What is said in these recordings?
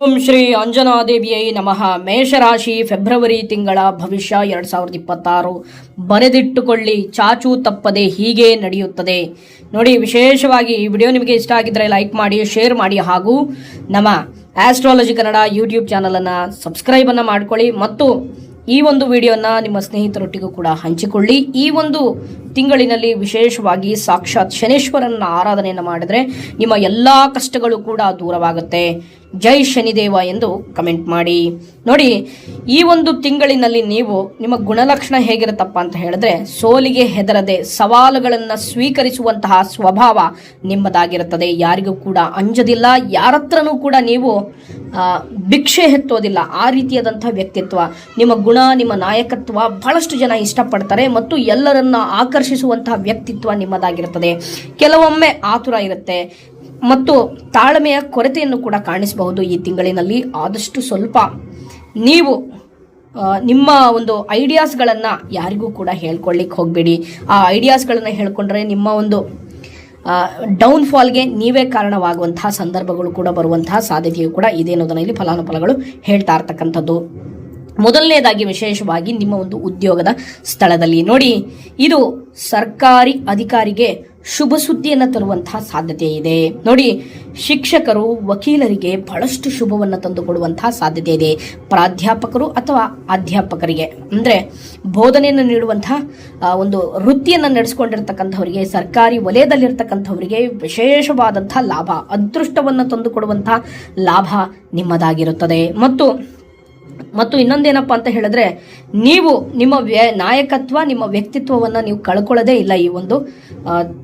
ಓಂ ಶ್ರೀ ಅಂಜನಾದೇವಿಯೈ ನಮಃ. ಮೇಷರಾಶಿ ಫೆಬ್ರವರಿ ತಿಂಗಳ ಭವಿಷ್ಯ ಎರಡ್ ಸಾವಿರದ ಇಪ್ಪತ್ತಾರು. ಬರೆದಿಟ್ಟುಕೊಳ್ಳಿ, ಚಾಚು ತಪ್ಪದೆ ಹೀಗೆ ನಡೆಯುತ್ತದೆ. ನೋಡಿ, ವಿಶೇಷವಾಗಿ ಈ ವಿಡಿಯೋ ನಿಮಗೆ ಇಷ್ಟ ಆಗಿದ್ರೆ ಲೈಕ್ ಮಾಡಿ, ಶೇರ್ ಮಾಡಿ ಹಾಗೂ ನಮ್ಮ ಆಸ್ಟ್ರಾಲಜಿ ಕನ್ನಡ ಯೂಟ್ಯೂಬ್ ಚಾನಲನ್ನು ಸಬ್ಸ್ಕ್ರೈಬನ್ನು ಮಾಡಿಕೊಳ್ಳಿ ಮತ್ತು ಈ ಒಂದು ವಿಡಿಯೋನ ನಿಮ್ಮ ಸ್ನೇಹಿತರೊಟ್ಟಿಗೂ ಕೂಡ ಹಂಚಿಕೊಳ್ಳಿ. ಈ ಒಂದು ತಿಂಗಳಿನಲ್ಲಿ ವಿಶೇಷವಾಗಿ ಸಾಕ್ಷಾತ್ ಶನೇಶ್ವರನ ಆರಾಧನೆಯನ್ನು ಮಾಡಿದ್ರೆ ನಿಮ್ಮ ಎಲ್ಲಾ ಕಷ್ಟಗಳು ಕೂಡ ದೂರವಾಗುತ್ತೆ. ಜೈ ಶನಿದೇವ ಎಂದು ಕಮೆಂಟ್ ಮಾಡಿ. ನೋಡಿ, ಈ ಒಂದು ತಿಂಗಳಿನಲ್ಲಿ ನೀವು ನಿಮ್ಮ ಗುಣಲಕ್ಷಣ ಹೇಗಿರುತ್ತಪ್ಪ ಅಂತ ಹೇಳಿದ್ರೆ, ಸೋಲಿಗೆ ಹೆದರದೆ ಸವಾಲುಗಳನ್ನು ಸ್ವೀಕರಿಸುವಂತಹ ಸ್ವಭಾವ ನಿಮ್ಮದಾಗಿರುತ್ತದೆ. ಯಾರಿಗೂ ಕೂಡ ಅಂಜದಿಲ್ಲ, ಯಾರತ್ರನೂ ಕೂಡ ನೀವು ಭಿಕ್ಷೆ ಎತ್ತೋದಿಲ್ಲ ಆ ರೀತಿಯಾದಂಥ ವ್ಯಕ್ತಿತ್ವ. ನಿಮ್ಮ ಗುಣ, ನಿಮ್ಮ ನಾಯಕತ್ವ ಬಹಳಷ್ಟು ಜನ ಇಷ್ಟಪಡ್ತಾರೆ ಮತ್ತು ಎಲ್ಲರನ್ನ ಆಕರ್ಷಿಸುವಂತಹ ವ್ಯಕ್ತಿತ್ವ ನಿಮ್ಮದಾಗಿರುತ್ತದೆ. ಕೆಲವೊಮ್ಮೆ ಆತುರ ಇರುತ್ತೆ. ಮತ್ತು ತಾಳ್ಮೆಯ ಕೊರತೆಯನ್ನು ಕೂಡ ಕಾಣಿಸಬಹುದು ಈ ತಿಂಗಳಿನಲ್ಲಿ. ಆದಷ್ಟು ಸ್ವಲ್ಪ ನೀವು ನಿಮ್ಮ ಒಂದು ಐಡಿಯಾಸ್ಗಳನ್ನು ಯಾರಿಗೂ ಕೂಡ ಹೇಳ್ಕೊಳ್ಳಿಕ್ಕೆ ಹೋಗಬೇಡಿ. ಆ ಐಡಿಯಾಸ್ಗಳನ್ನು ಹೇಳ್ಕೊಂಡ್ರೆ ನಿಮ್ಮ ಒಂದು ಡೌನ್ ಫಾಲ್ಗೆ ನೀವೇ ಕಾರಣವಾಗುವಂತಹ ಸಂದರ್ಭಗಳು ಕೂಡ ಬರುವಂತಹ ಸಾಧ್ಯತೆಯು ಕೂಡ ಇದೆ ಅನ್ನೋದನ್ನ ಇಲ್ಲಿ ಫಲಾನುಫಲಗಳು ಹೇಳ್ತಾ ಇರ್ತಕ್ಕಂಥದ್ದು. ಮೊದಲನೇದಾಗಿ ವಿಶೇಷವಾಗಿ ನಿಮ್ಮ ಒಂದು ಉದ್ಯೋಗದ ಸ್ಥಳದಲ್ಲಿ ನೋಡಿ. ಇದು ಸರ್ಕಾರಿ ಅಧಿಕಾರಿಗೆ ಶುಭ ಸುದ್ದಿಯನ್ನು ತರುವಂತಹ ಸಾಧ್ಯತೆ ಇದೆ. ನೋಡಿ, ಶಿಕ್ಷಕರು, ವಕೀಲರಿಗೆ ಬಹಳಷ್ಟು ಶುಭವನ್ನು ತಂದುಕೊಡುವಂತಹ ಸಾಧ್ಯತೆ ಇದೆ. ಪ್ರಾಧ್ಯಾಪಕರು ಅಥವಾ ಅಧ್ಯಾಪಕರಿಗೆ. ಅಂದ್ರೆ ಬೋಧನೆಯನ್ನು ನೀಡುವಂತಹ ಒಂದು ವೃತ್ತಿಯನ್ನು ನಡೆಸ್ಕೊಂಡಿರ್ತಕ್ಕಂಥವರಿಗೆ, ಸರ್ಕಾರಿ ವಲಯದಲ್ಲಿರ್ತಕ್ಕಂಥವರಿಗೆ ವಿಶೇಷವಾದಂತಹ ಲಾಭ, ಅದೃಷ್ಟವನ್ನು ತಂದುಕೊಡುವಂತಹ ಲಾಭ ನಿಮ್ಮದಾಗಿರುತ್ತದೆ. ಮತ್ತು ಮತ್ತು ಇನ್ನೊಂದೇನಪ್ಪ ಅಂತ ಹೇಳಿದ್ರೆ, ನೀವು ನಿಮ್ಮ ನಾಯಕತ್ವ, ನಿಮ್ಮ ವ್ಯಕ್ತಿತ್ವವನ್ನು ನೀವು ಕಳ್ಕೊಳ್ಳೋದೇ ಇಲ್ಲ ಈ ಒಂದು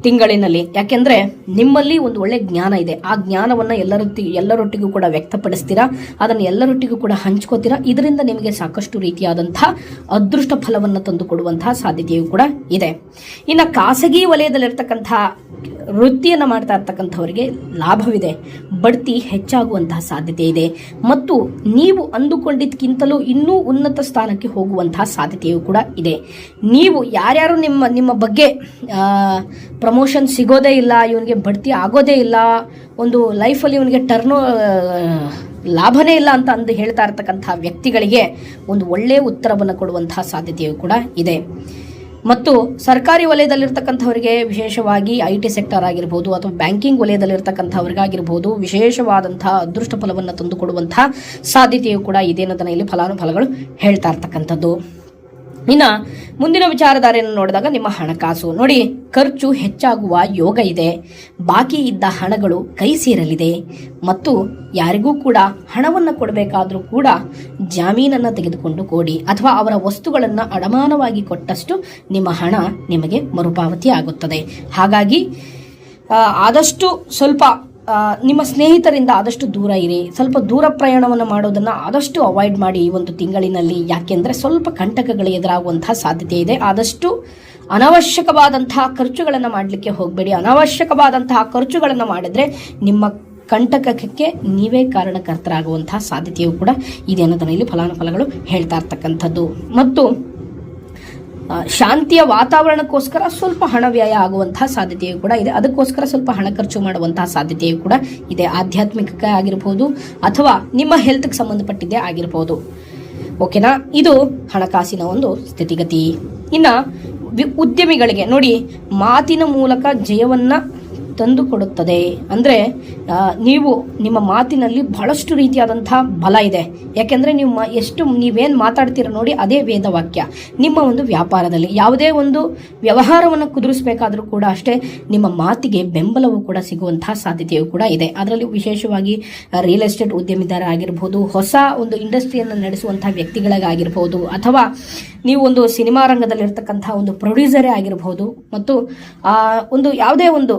ತಿಂಗಳಿನಲ್ಲಿ. ಯಾಕೆಂದ್ರೆ ನಿಮ್ಮಲ್ಲಿ ಒಂದು ಒಳ್ಳೆ ಜ್ಞಾನ ಇದೆ. ಆ ಜ್ಞಾನವನ್ನು ಎಲ್ಲರೊತ್ತಿ ಎಲ್ಲರೊಟ್ಟಿಗೂ ಕೂಡ ವ್ಯಕ್ತಪಡಿಸ್ತೀರಾ, ಅದನ್ನು ಎಲ್ಲರೊಟ್ಟಿಗೂ ಕೂಡ ಹಂಚ್ಕೋತೀರಾ, ಇದರಿಂದ ನಿಮಗೆ ಸಾಕಷ್ಟು ರೀತಿಯಾದಂತಹ ಅದೃಷ್ಟ ಫಲವನ್ನು ತಂದುಕೊಡುವಂತಹ ಸಾಧ್ಯತೆಯೂ ಕೂಡ ಇದೆ. ಇನ್ನು ಖಾಸಗಿ ವಲಯದಲ್ಲಿರ್ತಕ್ಕಂತಹ ವೃತ್ತಿಯನ್ನು ಮಾಡ್ತಾ ಇರ್ತಕ್ಕಂಥವರಿಗೆ ಲಾಭವಿದೆ. ಬಡ್ತಿ ಹೆಚ್ಚಾಗುವಂತಹ ಸಾಧ್ಯತೆ ಇದೆ. ಮತ್ತು ನೀವು ಅಂದುಕೊಂಡಿದ್ದಕ್ಕಿಂತಲೂ ಇನ್ನೂ ಉನ್ನತ ಸ್ಥಾನಕ್ಕೆ ಹೋಗುವಂತಹ ಸಾಧ್ಯತೆಯೂ ಕೂಡ ಇದೆ. ನೀವು ಯಾರ್ಯಾರು ನಿಮ್ಮ ನಿಮ್ಮ ಬಗ್ಗೆ ಪ್ರಮೋಷನ್ ಸಿಗೋದೇ ಇಲ್ಲ, ಇವನಿಗೆ ಬಡ್ತಿ ಆಗೋದೇ ಇಲ್ಲ, ಒಂದು ಲೈಫಲ್ಲಿ ಇವನಿಗೆ ಟರ್ನೋ ಲಾಭನೇ ಇಲ್ಲ ಅಂತ ಅಂದು ಹೇಳ್ತಾ ಇರ್ತಕ್ಕಂತಹ ವ್ಯಕ್ತಿಗಳಿಗೆ ಒಂದು ಒಳ್ಳೆಯ ಉತ್ತರವನ್ನು ಕೊಡುವಂತಹ ಸಾಧ್ಯತೆಯೂ ಕೂಡ ಇದೆ. ಮತ್ತು ಸರ್ಕಾರಿ ವಲಯದಲ್ಲಿರ್ತಕ್ಕಂಥವರಿಗೆ ವಿಶೇಷವಾಗಿ ಐ ಟಿ ಸೆಕ್ಟರ್ ಆಗಿರ್ಬೋದು ಅಥವಾ ಬ್ಯಾಂಕಿಂಗ್ ವಲಯದಲ್ಲಿರ್ತಕ್ಕಂಥವ್ರಿಗಾಗಿರ್ಬೋದು ವಿಶೇಷವಾದಂತಹ ಅದೃಷ್ಟ ಫಲವನ್ನು ತಂದುಕೊಡುವಂತಹ ಸಾಧ್ಯತೆಯು ಕೂಡ ಇದೆ ಅನ್ನೋದನ್ನ ಇಲ್ಲಿ ಫಲಾನುಫಲಗಳು ಹೇಳ್ತಾ ಇರ್ತಕ್ಕಂಥದ್ದು. ಇನ್ನ ಮುಂದಿನ ವಿಚಾರಧಾರೆಯನ್ನು ನೋಡಿದಾಗ ನಿಮ್ಮ ಹಣಕಾಸು. ನೋಡಿ, ಖರ್ಚು ಹೆಚ್ಚಾಗುವ ಯೋಗ ಇದೆ. ಬಾಕಿ ಇದ್ದ ಹಣಗಳು ಕೈ ಸೇರಲಿದೆ. ಮತ್ತು ಯಾರಿಗೂ ಕೂಡ ಹಣವನ್ನು ಕೊಡಬೇಕಾದರೂ ಕೂಡ ಜಾಮೀನನ್ನು ತೆಗೆದುಕೊಂಡು ಕೊಡಿ ಅಥವಾ ಅವರ ವಸ್ತುಗಳನ್ನು ಅಡಮಾನವಾಗಿ ಕೊಟ್ಟಷ್ಟು ನಿಮ್ಮ ಹಣ ನಿಮಗೆ ಮರುಪಾವತಿ ಆಗುತ್ತದೆ ಹಾಗಾಗಿ ಆದಷ್ಟು ಸ್ವಲ್ಪ ನಿಮ್ಮ ಸ್ನೇಹಿತರಿಂದ ಆದಷ್ಟು ದೂರ ಇರಿ. ಸ್ವಲ್ಪ ದೂರ ಪ್ರಯಾಣವನ್ನು ಮಾಡೋದನ್ನು ಆದಷ್ಟು ಅವಾಯ್ಡ್ ಮಾಡಿ ಈ ಒಂದು ತಿಂಗಳಿನಲ್ಲಿ. ಯಾಕೆಂದರೆ ಸ್ವಲ್ಪ ಕಂಟಕಗಳು ಎದುರಾಗುವಂತಹ ಸಾಧ್ಯತೆ ಇದೆ. ಆದಷ್ಟು ಅನಾವಶ್ಯಕವಾದಂತಹ ಖರ್ಚುಗಳನ್ನು ಮಾಡಲಿಕ್ಕೆ ಹೋಗಬೇಡಿ. ಅನಾವಶ್ಯಕವಾದಂತಹ ಖರ್ಚುಗಳನ್ನು ಮಾಡಿದ್ರೆ ನಿಮ್ಮ ಕಂಟಕಕ್ಕೆ ನೀವೇ ಕಾರಣಕರ್ತರಾಗುವಂತಹ ಸಾಧ್ಯತೆಯೂ ಕೂಡ ಇದೆ ಅನ್ನೋದನ್ನು ಇಲ್ಲಿ ಫಲಾನುಫಲಗಳು ಹೇಳ್ತಾ ಇರ್ತಕ್ಕಂಥದ್ದು. ಮತ್ತು ಶಾಂತಿಯ ವಾತಾವರಣಕ್ಕೋಸ್ಕರ ಸ್ವಲ್ಪ ಹಣ ವ್ಯಯ ಆಗುವಂತಹ ಸಾಧ್ಯತೆಯೂ ಕೂಡ ಇದೆ. ಅದಕ್ಕೋಸ್ಕರ ಸ್ವಲ್ಪ ಹಣ ಖರ್ಚು ಮಾಡುವಂತಹ ಸಾಧ್ಯತೆಯೂ ಕೂಡ ಇದೆ. ಆಧ್ಯಾತ್ಮಿಕ ಆಗಿರಬಹುದು ಅಥವಾ ನಿಮ್ಮ ಹೆಲ್ತ್ಗೆ ಸಂಬಂಧಪಟ್ಟಿದ್ದೇ ಆಗಿರಬಹುದು ಓಕೆನಾ ಇದು ಹಣಕಾಸಿನ ಒಂದು ಸ್ಥಿತಿಗತಿ. ಇನ್ನ ಉದ್ಯಮಿಗಳಿಗೆ ನೋಡಿ, ಮಾತಿನ ಮೂಲಕ ಜಯವನ್ನ ತಂದು ಕೊಡುತ್ತದೆ ಅಂದ್ರೆ ನೀವು ನಿಮ್ಮ ಮಾತಿನಲ್ಲಿ ಬಹಳಷ್ಟು ರೀತಿಯಾದಂತಹ ಬಲ ಇದೆ. ಯಾಕೆಂದ್ರೆ ನೀವು ಮ- ಎಷ್ಟು ನೀವೇನು ಮಾತಾಡ್ತೀರ ನೋಡಿ ಅದೇ ವೇದವಾಕ್ಯ. ನಿಮ್ಮ ಒಂದು ವ್ಯಾಪಾರದಲ್ಲಿ, ಯಾವುದೇ ಒಂದು ವ್ಯವಹಾರವನ್ನು ಕುದುರಿಸಬೇಕಾದ್ರೂ ಕೂಡ ಅಷ್ಟೇ ನಿಮ್ಮ ಮಾತಿಗೆ ಬೆಂಬಲವು ಕೂಡ ಸಿಗುವಂತಹ ಸಾಧ್ಯತೆಯು ಕೂಡ ಇದೆ. ಅದರಲ್ಲಿ ವಿಶೇಷವಾಗಿ ರಿಯಲ್ ಎಸ್ಟೇಟ್ ಉದ್ಯಮಿದಾರ ಆಗಿರ್ಬೋದು, ಹೊಸ ಒಂದು ಇಂಡಸ್ಟ್ರಿಯನ್ನು ನಡೆಸುವಂಥ ವ್ಯಕ್ತಿಗಳಿಗಾಗಿರ್ಬೋದು, ಅಥವಾ ನೀವು ಒಂದು ಸಿನಿಮಾ ರಂಗದಲ್ಲಿರ್ತಕ್ಕಂತಹ ಒಂದು ಪ್ರೊಡ್ಯೂಸರೇ ಆಗಿರ್ಬೋದು, ಮತ್ತು ಒಂದು ಯಾವುದೇ ಒಂದು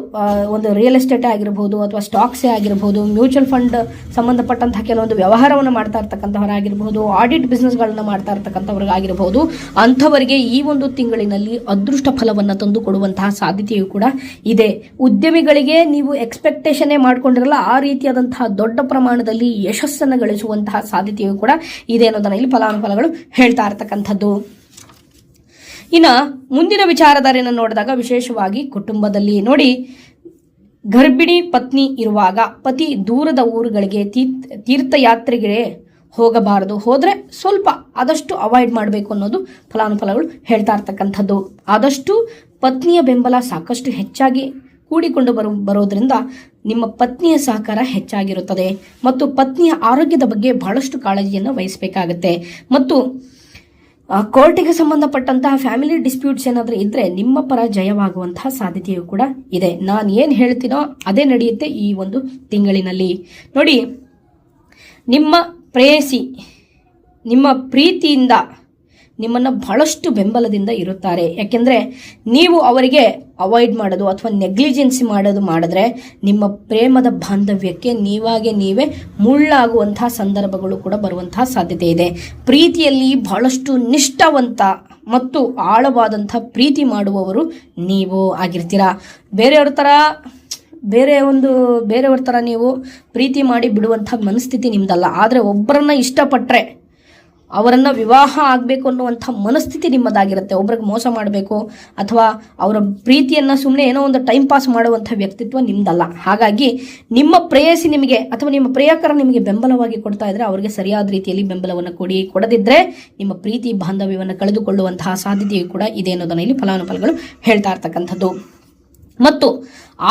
ಒಂದು ರಿಯಲ್ ಎಸ್ಟೇಟೇ ಆಗಿರ್ಬೋದು ಅಥವಾ ಸ್ಟಾಕ್ಸೇ ಆಗಿರ್ಬೋದು ಮ್ಯೂಚುವಲ್ ಫಂಡ್ ಸಂಬಂಧಪಟ್ಟಂತಹ ಕೆಲವೊಂದು ವ್ಯವಹಾರವನ್ನು ಮಾಡ್ತಾ ಇರ್ತಕ್ಕಂಥವರಾಗಿರ್ಬೋದು ಆಡಿಟ್ ಬಿಸ್ನೆಸ್ಗಳನ್ನ ಮಾಡ್ತಾ ಇರ್ತಕ್ಕಂಥವ್ರಿಗಾಗಿರ್ಬೋದು ಅಂಥವರಿಗೆ ಈ ಒಂದು ತಿಂಗಳಿನಲ್ಲಿ ಅದೃಷ್ಟ ಫಲವನ್ನು ತಂದು ಕೊಡುವಂತಹ ಸಾಧ್ಯತೆಯೂ ಕೂಡ ಇದೆ. ಉದ್ಯಮಿಗಳಿಗೆ ನೀವು ಎಕ್ಸ್ಪೆಕ್ಟೇಷನ್ನೇ ಮಾಡ್ಕೊಂಡಿರಲ್ಲ, ಆ ರೀತಿಯಾದಂತಹ ದೊಡ್ಡ ಪ್ರಮಾಣದಲ್ಲಿ ಯಶಸ್ಸನ್ನು ಗಳಿಸುವಂತಹ ಸಾಧ್ಯತೆಯು ಕೂಡ ಇದೆ ಅನ್ನೋದನ್ನ ಇಲ್ಲಿ ಫಲಾನುಫಲಗಳು ಹೇಳ್ತಾ ಇರ್ತಕ್ಕಂಥದ್ದು. ಇನ್ನ ಮುಂದಿನ ವಿಚಾರಧಾರೆಯನ್ನು ನೋಡಿದಾಗ ವಿಶೇಷವಾಗಿ ಕುಟುಂಬದಲ್ಲಿ ನೋಡಿ. ಗರ್ಭಿಣಿ ಪತ್ನಿ ಇರುವಾಗ ಪತಿ ದೂರದ ಊರುಗಳಿಗೆ ತೀರ್ಥ ತೀರ್ಥಯಾತ್ರೆಗೆ ಹೋಗಬಾರದು. ಹೋದರೆ ಸ್ವಲ್ಪ ಆದಷ್ಟು ಅವಾಯ್ಡ್ ಮಾಡಬೇಕು ಅನ್ನೋದು ಫಲಾನುಫಲಗಳು ಹೇಳ್ತಾ ಇರ್ತಕ್ಕಂಥದ್ದು. ಆದಷ್ಟು ಪತ್ನಿಯ ಬೆಂಬಲ ಸಾಕಷ್ಟು ಹೆಚ್ಚಾಗಿ ಕೂಡಿಕೊಂಡು ಬರು, ಬರೋದ್ರಿಂದ ನಿಮ್ಮ ಪತ್ನಿಯ ಸಹಕಾರ ಹೆಚ್ಚಾಗಿರುತ್ತದೆ. ಮತ್ತು ಪತ್ನಿಯ ಆರೋಗ್ಯದ ಬಗ್ಗೆ ಬಹಳಷ್ಟು ಕಾಳಜಿಯನ್ನು ವಹಿಸಬೇಕಾಗತ್ತೆ. ಮತ್ತು ಕೋರ್ಟಿಗೆ ಸಂಬಂಧಪಟ್ಟಂತಹ ಫ್ಯಾಮಿಲಿ ಡಿಸ್ಪ್ಯೂಟ್ಸ್ ಏನಾದರೂ ಇದ್ದರೆ ನಿಮ್ಮ ಪರ ಜಯವಾಗುವಂತಹ ಸಾಧ್ಯತೆಯೂ ಕೂಡ ಇದೆ. ನಾನು ಏನು ಹೇಳ್ತೀನೋ ಅದೇ ನಡೆಯುತ್ತೆ ಈ ಒಂದು ತಿಂಗಳಿನಲ್ಲಿ. ನೋಡಿ, ನಿಮ್ಮ ಪ್ರೇಯಸಿ, ನಿಮ್ಮ ಪ್ರೀತಿಯಿಂದ ನಿಮ್ಮನ್ನು ಬಹಳಷ್ಟು ಬೆಂಬಲದಿಂದ ಇರುತ್ತಾರೆ. ಯಾಕೆಂದರೆ ನೀವು ಅವರಿಗೆ ಅವಾಯ್ಡ್ ಮಾಡೋದು ಅಥವಾ ನೆಗ್ಲಿಜೆನ್ಸಿ ಮಾಡೋದು ಮಾಡಿದ್ರೆ ನಿಮ್ಮ ಪ್ರೇಮದ ಬಾಂಧವ್ಯಕ್ಕೆ ನೀವಾಗೆ ನೀವೇ ಮುಳ್ಳಾಗುವಂತಹ ಸಂದರ್ಭಗಳು ಕೂಡ ಬರುವಂತಹ ಸಾಧ್ಯತೆ ಇದೆ. ಪ್ರೀತಿಯಲ್ಲಿ ಬಹಳಷ್ಟು ನಿಷ್ಠಾವಂತ ಮತ್ತು ಆಳವಾದಂಥ ಪ್ರೀತಿ ಮಾಡುವವರು ನೀವು ಆಗಿರ್ತೀರಾ. ಬೇರೆಯವ್ರ ಥರ, ಬೇರೆ ಒಂದು, ಬೇರೆಯವ್ರ ಥರ ನೀವು ಪ್ರೀತಿ ಮಾಡಿ ಬಿಡುವಂಥ ಮನಸ್ಥಿತಿ ನಿಮ್ದಲ್ಲ. ಆದರೆ ಒಬ್ಬರನ್ನ ಇಷ್ಟಪಟ್ಟರೆ ಅವರನ್ನು ವಿವಾಹ ಆಗಬೇಕು ಅನ್ನುವಂಥ ಮನಸ್ಥಿತಿ ನಿಮ್ಮದಾಗಿರುತ್ತೆ. ಒಬ್ರಿಗೆ ಮೋಸ ಮಾಡಬೇಕು ಅಥವಾ ಅವರ ಪ್ರೀತಿಯನ್ನು ಸುಮ್ಮನೆ ಏನೋ ಒಂದು ಟೈಮ್ ಪಾಸ್ ಮಾಡುವಂಥ ವ್ಯಕ್ತಿತ್ವ ನಿಮ್ದಲ್ಲ. ಹಾಗಾಗಿ ನಿಮ್ಮ ಪ್ರೇಯಸಿ ನಿಮಗೆ ಅಥವಾ ನಿಮ್ಮ ಪ್ರೇಯಕರ ನಿಮಗೆ ಬೆಂಬಲವಾಗಿ ಕೊಡ್ತಾ ಇದ್ದರೆ ಅವರಿಗೆ ಸರಿಯಾದ ರೀತಿಯಲ್ಲಿ ಬೆಂಬಲವನ್ನು ಕೊಡಿ. ಕೊಡದಿದ್ದರೆ ನಿಮ್ಮ ಪ್ರೀತಿ, ಬಾಂಧವ್ಯವನ್ನು ಕಳೆದುಕೊಳ್ಳುವಂತಹ ಸಾಧ್ಯತೆಯು ಕೂಡ ಇದೆ ಅನ್ನೋದನ್ನು ಇಲ್ಲಿ ಫಲಾನುಫಲಗಳು ಹೇಳ್ತಾ ಇರ್ತಕ್ಕಂಥದ್ದು. ಮತ್ತು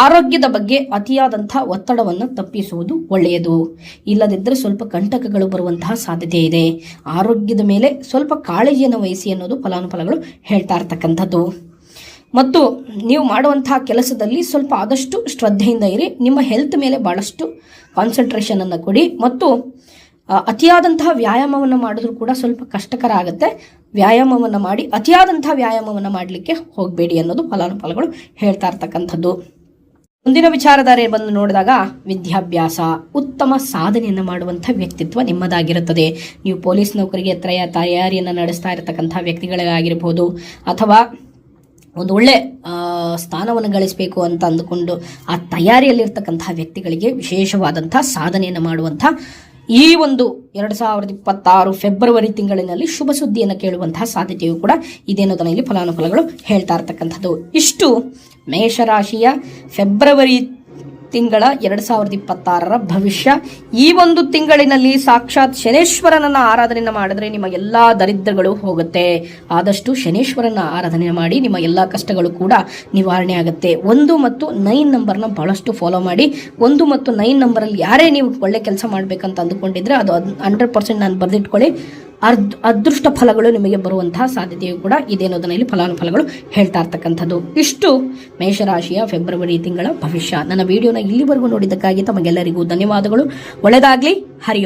ಆರೋಗ್ಯದ ಬಗ್ಗೆ ಅತಿಯಾದಂಥ ಒತ್ತಡವನ್ನು ತಪ್ಪಿಸುವುದು ಒಳ್ಳೆಯದು. ಇಲ್ಲದಿದ್ದರೆ ಸ್ವಲ್ಪ ಕಂಟಕಗಳು ಬರುವಂತಹ ಸಾಧ್ಯತೆ ಇದೆ. ಆರೋಗ್ಯದ ಮೇಲೆ ಸ್ವಲ್ಪ ಕಾಳಜಿಯನ್ನು ವಹಿಸಿ ಅನ್ನೋದು ಫಲಾನುಫಲಗಳು ಹೇಳ್ತಾ ಇರ್ತಕ್ಕಂಥದ್ದು. ಮತ್ತು ನೀವು ಮಾಡುವಂತಹ ಕೆಲಸದಲ್ಲಿ ಸ್ವಲ್ಪ ಆದಷ್ಟು ಶ್ರದ್ಧೆಯಿಂದ ಇರಿ. ನಿಮ್ಮ ಹೆಲ್ತ್ ಮೇಲೆ ಭಾಳಷ್ಟು ಕಾನ್ಸಂಟ್ರೇಷನನ್ನು ಕೊಡಿ. ಮತ್ತು ಅತಿಯಾದಂತಹ ವ್ಯಾಯಾಮವನ್ನು ಮಾಡಿದ್ರೂ ಕೂಡ ಸ್ವಲ್ಪ ಕಷ್ಟಕರ ಆಗುತ್ತೆ. ವ್ಯಾಯಾಮವನ್ನು ಮಾಡಿ, ಅತಿಯಾದಂತಹ ವ್ಯಾಯಾಮವನ್ನು ಮಾಡಲಿಕ್ಕೆ ಹೋಗಬೇಡಿ ಅನ್ನೋದು ಫಲಾನುಫಲಗಳು ಹೇಳ್ತಾ ಇರ್ತಕ್ಕಂಥದ್ದು. ಮುಂದಿನ ವಿಚಾರಧಾರೆ ಬಂದು ನೋಡಿದಾಗ, ವಿದ್ಯಾಭ್ಯಾಸ ಉತ್ತಮ ಸಾಧನೆಯನ್ನು ಮಾಡುವಂಥ ವ್ಯಕ್ತಿತ್ವ ನಿಮ್ಮದಾಗಿರುತ್ತದೆ. ನೀವು ಪೊಲೀಸ್ ನೌಕರಿಗೆ ತ್ರಯ ತಯಾರಿಯನ್ನು ನಡೆಸ್ತಾ ಇರತಕ್ಕಂಥ ವ್ಯಕ್ತಿಗಳಾಗಿರ್ಬೋದು ಅಥವಾ ಒಂದು ಒಳ್ಳೆ ಸ್ಥಾನವನ್ನು ಗಳಿಸಬೇಕು ಅಂತ ಅಂದುಕೊಂಡು ಆ ತಯಾರಿಯಲ್ಲಿರ್ತಕ್ಕಂಥ ವ್ಯಕ್ತಿಗಳಿಗೆ ವಿಶೇಷವಾದಂಥ ಸಾಧನೆಯನ್ನು ಮಾಡುವಂಥ ಈ ಒಂದು ಎರಡು ಸಾವಿರದ ಇಪ್ಪತ್ತಾರು ಫೆಬ್ರವರಿ ತಿಂಗಳಿನಲ್ಲಿ ಶುಭ ಸುದ್ದಿಯನ್ನು ಕೇಳುವಂತಹ ಸಾಧ್ಯತೆಯೂ ಕೂಡ ಇದೆ ಅನ್ನೋದನ್ನ ಇಲ್ಲಿ ಫಲಾನುಫಲಗಳು ಹೇಳ್ತಾ ಇರ್ತಕ್ಕಂಥದ್ದು. ಇಷ್ಟು ಮೇಷರಾಶಿಯ ಫೆಬ್ರವರಿ ತಿಂಗಳ ಎರಡು ಸಾವಿರದ ಇಪ್ಪತ್ತಾರರ ಭವಿಷ್ಯ. ಈ ಒಂದು ತಿಂಗಳಿನಲ್ಲಿ ಸಾಕ್ಷಾತ್ ಶನೇಶ್ವರನನ್ನ ಆರಾಧನೆ ಮಾಡಿದ್ರೆ ನಿಮ್ಮ ಎಲ್ಲಾ ದರಿದ್ರಗಳು ಹೋಗುತ್ತೆ. ಆದಷ್ಟು ಶನೇಶ್ವರನ ಆರಾಧನೆ ಮಾಡಿ ನಿಮ್ಮ ಎಲ್ಲಾ ಕಷ್ಟಗಳು ಕೂಡ ನಿವಾರಣೆ ಆಗುತ್ತೆ. ಒಂದು ಮತ್ತು ನೈನ್ ನಂಬರ್ನ ಬಹಳಷ್ಟು ಫಾಲೋ ಮಾಡಿ. ಒಂದು ಮತ್ತು ನೈನ್ ನಂಬರಲ್ಲಿ ಯಾರೇ ನೀವು ಒಳ್ಳೆ ಕೆಲಸ ಮಾಡ್ಬೇಕಂತ ಅಂದುಕೊಂಡಿದ್ರೆ ಅದು ಹಂಡ್ರೆಡ್ ಪರ್ಸೆಂಟ್ ನಾನು ಬರೆದಿಟ್ಕೊಳ್ಳಿ. ಅರ್ಧ ಅದೃಷ್ಟ ಫಲಗಳು ನಿಮಗೆ ಬರುವಂತಹ ಸಾಧ್ಯತೆಯು ಕೂಡ ಇದೆ ಅನ್ನೋದನ್ನ ಇಲ್ಲಿ ಫಲಾನುಫಲಗಳು ಹೇಳ್ತಾ ಇರ್ತಕ್ಕಂಥದ್ದು. ಇಷ್ಟು ಮೇಷರಾಶಿಯ ಫೆಬ್ರವರಿ ತಿಂಗಳ ಭವಿಷ್ಯ. ನನ್ನ ವಿಡಿಯೋನ ಇಲ್ಲಿವರೆಗೂ ನೋಡಿದ್ದಕ್ಕಾಗಿ ತಮಗೆಲ್ಲರಿಗೂ ಧನ್ಯವಾದಗಳು. ಒಳ್ಳೆಯದಾಗಲಿ ಹರಿ